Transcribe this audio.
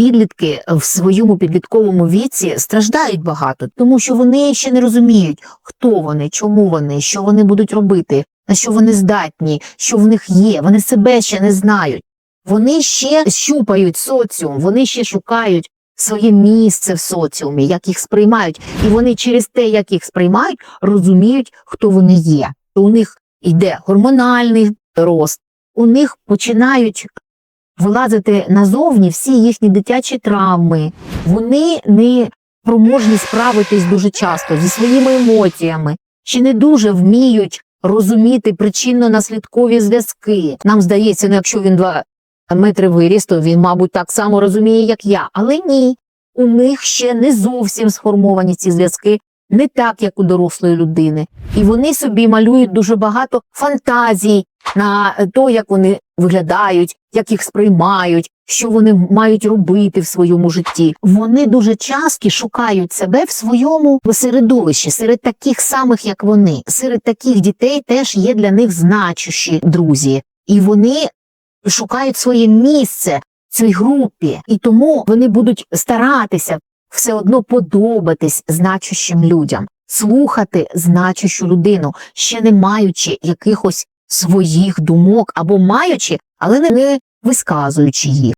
підлітки в своєму підлітковому віці страждають багато, тому що вони ще не розуміють, хто вони, чому вони, що вони будуть робити, на що вони здатні, що в них є. Вони себе ще не знають. Вони ще щупають соціум, вони ще шукають своє місце в соціумі, як їх сприймають, і вони через те, як їх сприймають, розуміють, хто вони є. У них йде гормональний рост, у них починають вилазити назовні всі їхні дитячі травми. Вони не проможні справитись дуже часто зі своїми емоціями, чи не дуже вміють розуміти причинно-наслідкові зв'язки. Нам здається, ну якщо він два метри виріс, то він, мабуть, так само розуміє, як я. Але ні, у них ще не зовсім сформовані ці зв'язки, не так, як у дорослої людини. І вони собі малюють дуже багато фантазій на те, як вони виглядають, як їх сприймають, що вони мають робити в своєму житті. Вони дуже часто шукають себе в своєму середовищі, серед таких самих, як вони. Серед таких дітей теж є для них значущі друзі, і вони шукають своє місце цій групі, і тому вони будуть старатися все одно подобатись значущим людям, слухати значущу людину, ще не маючи якихось своїх думок або маючи, але не висказуючи їх.